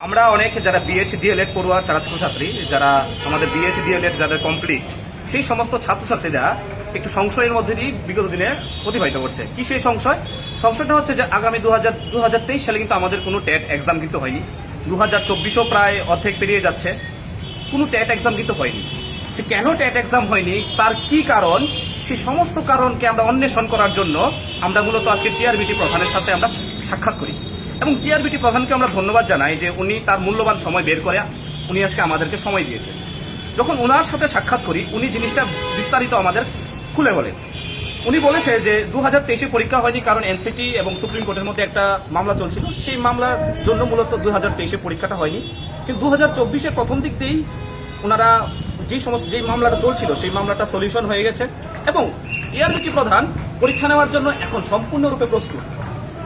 আমরা অনেক যারা বিএড ডিএলএড পড়ুয়া যারা ছাত্রছাত্রী, যারা আমাদের বিএড ডিএলএড যাদের কমপ্লিট সেই সমস্ত ছাত্রছাত্রীরা একটু সংশয়ের মধ্যে দিয়ে বিগত দিনে অতিবাহিত করছে। কি সেই সংশয়? সংশয়টা হচ্ছে যে আগামী দু হাজার দু হাজার তেইশ সালে কিন্তু আমাদের কোনো টেট এক্সাম কিন্তু হয়নি। দু হাজার চব্বিশও প্রায় অর্ধেক পেরিয়ে যাচ্ছে। কোনো টেট এক্সাম কিন্তু হয়নি। যে কেন টেট এক্সাম হয়নি? তার কি কারণ? সেই সমস্ত কারণকে আমরা অন্বেষণ করার জন্য আমরা মূলত আজকে টিআরবিটি প্রধানের সাথে আমরা সাক্ষাৎ করি। এবং টিআরবিটি প্রধানকে আমরা ধন্যবাদ জানাই যে উনি তার মূল্যবান সময় বের করে উনি আজকে আমাদেরকে সময় দিয়েছে যখন ওনার সাথে সাক্ষাৎ করি, উনি জিনিসটা বিস্তারিত আমাদের খুলে বলেন। উনি বলেছে যে দু হাজার তেইশে পরীক্ষা হয়নি কারণ এনসিটি এবং সুপ্রিম কোর্টের মধ্যে একটা মামলা চলছিল। সেই মামলার জন্য মূলত দু হাজার তেইশে পরীক্ষাটা হয়নি। কিন্তু দু হাজার চব্বিশের প্রথম দিক দিয়েই ওনারা যেই সমস্ত, যেই মামলাটা চলছিল, সেই মামলাটা সলিউশন হয়ে গেছে। এবং টিআরবিটি প্রধান পরীক্ষা নেওয়ার জন্য এখন সম্পূর্ণরূপে প্রস্তুত।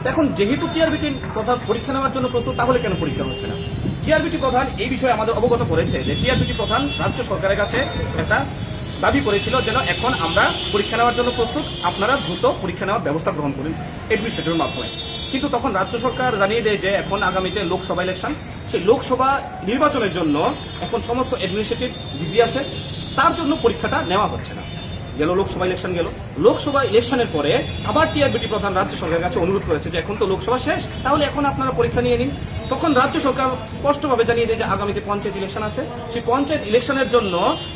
এখন যেহেতু টিআরবিটি প্রধান পরীক্ষা নেওয়ার জন্য প্রস্তুত, তাহলে কেন পরীক্ষা হচ্ছে না? টিআরবিটি প্রধান এই বিষয়ে আমাদের অবগত করেছে যে টিআরবিটি প্রধান রাজ্য সরকারের কাছে একটা দাবি করেছিল যেন এখন আমরা পরীক্ষা নেওয়ার জন্য প্রস্তুত, আপনারা দ্রুত পরীক্ষা নেওয়ার ব্যবস্থা গ্রহণ করুন এডমিনিস্ট্রেশনের মাধ্যমে। কিন্তু তখন রাজ্য সরকার জানিয়ে দেয় যে এখন আগামীতে লোকসভা ইলেকশন। সেই লোকসভা নির্বাচনের জন্য এখন সমস্ত অ্যাডমিনিস্ট্রেটিভ বিজি আছে, তার জন্য পরীক্ষাটা নেওয়া হচ্ছে না। গেল, লোকসভা ইলেকশন গেল। লোকসভা ইলেকশনের পরে আবার টিআরবিটি প্রধান রাজ্য সরকারের কাছে অনুরোধ করেছে যে এখন তো লোকসভা শেষ, তাহলে এখন আপনারা পরীক্ষা নিয়ে নিন। তখন রাজ্য সরকার স্পষ্টভাবে জানিয়ে দেয় যে আগামীতে পঞ্চায়েত ইলেকশন আছে। সেই পঞ্চায়েত ইলেকশনের জন্য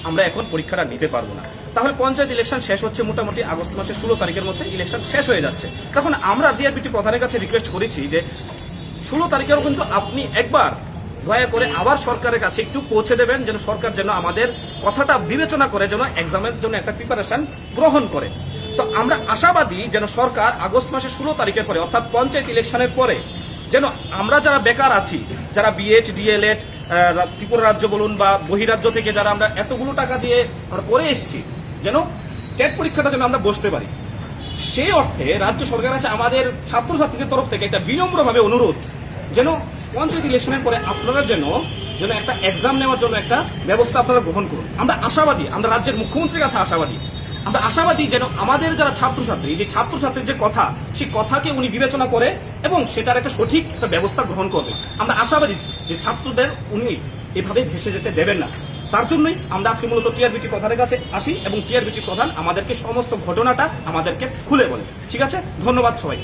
আমরা এখন পরীক্ষাটা নিতে পারব না। তাহলে পঞ্চায়েত ইলেকশন শেষ হচ্ছে মোটামুটি আগস্ট মাসের ষোলো তারিখের মধ্যে ইলেকশন শেষ হয়ে যাচ্ছে। তখন আমরা টিআরবিটি প্রধানের কাছে রিকোয়েস্ট করেছি যে ষোলো তারিখেও কিন্তু আপনি একবার দয়া করে আবার সরকারের কাছে একটু পৌঁছে দেবেন, যেন সরকার যেন আমাদের কথাটা বিবেচনা করে, যেন এক্সামের জন্য একটা প্রিপারেশন গ্রহণ করে। তো আমরা আশাবাদী যেন সরকার আগস্ট মাসের ষোলো তারিখের পরে, অর্থাৎ পঞ্চায়েত ইলেকশনের পরে, যেন আমরা যারা বেকার আছি, যারা বিএড ডিএলএড ত্রিপুরা রাজ্য বলুন বা বহিরাজ্য থেকে যারা আমরা এতগুলো টাকা দিয়ে আমরা পড়ে এসেছি, যেন টেট পরীক্ষাটা যেন আমরা বসতে পারি। সেই অর্থে রাজ্য সরকার আছে আমাদের ছাত্রছাত্রীদের তরফ থেকে একটা বিনম্রভাবে অনুরোধ যেন পঞ্চায়েত ইলেকশনের পরে আপনারা যেন যেন একটা এক্সাম নেওয়ার জন্য একটা ব্যবস্থা আপনারা গ্রহণ করুন। আমরা আশাবাদী, আমরা রাজ্যের মুখ্যমন্ত্রীর কাছে আশাবাদী। আমরা আশাবাদী যেন আমাদের যারা ছাত্রছাত্রী, যে ছাত্রছাত্রীর যে কথা, সেই কথাকে উনি বিবেচনা করে এবং সেটার একটা সঠিক একটা ব্যবস্থা গ্রহণ করবে। আমরা আশাবাদী যে ছাত্রদের উনি এভাবে ভেসে যেতে দেবেন না। তার জন্যই আমরা আজকে মূলত টিআরবিটি প্রধানের কাছে আসি এবং টিআরবিটি প্রধান আমাদেরকে সমস্ত ঘটনাটা আমাদেরকে খুলে বলে। ঠিক আছে? ধন্যবাদ সবাই